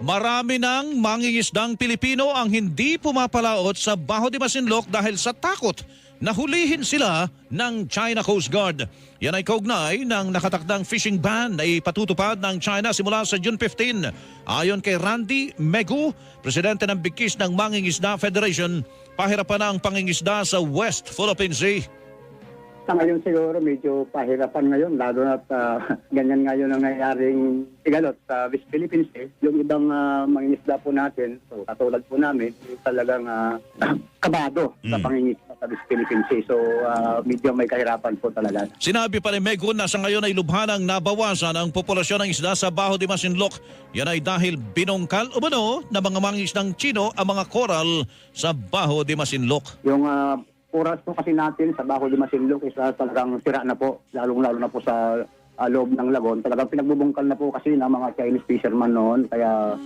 Marami ng mangingisdang Pilipino ang hindi pumapalaot sa Baho de Masinloc dahil sa takot na hulihin sila ng China Coast Guard. Yan ay kaugnay ng nakatakdang fishing ban na ipatutupad ng China simula sa June 15. Ayon kay Randy Megu, presidente ng Bigkis ng Mangingisda Federation, pahirapan ang pangingisda sa West Philippine Sea. Sa ngayon siguro medyo pahirapan ngayon lalo na ganyan ngayon ang nangyayaring igalot sa West Philippines eh. Yung ibang uh, mangingisda po natin, so, katulad po namin, talagang ah, kabado sa Mm. pangingisda sa West Philippines eh. So ah, medyo may kahirapan po talaga. Sinabi pa ni Mego na sa ngayon ay lubhanang nabawasan ang populasyon ng isda sa Baho de Masinloc. Yan ay dahil binungkal umano na mga mangingisdang Chino ang mga koral sa Baho de Masinloc. Yung ah, oras po kasi natin sa Baco de Masinloc is ah, talagang sira na po, lalong-lalo na po sa ah, loob ng lagon. Talagang pinagbubungkal na po kasi ng mga Chinese fisherman noon. Kaya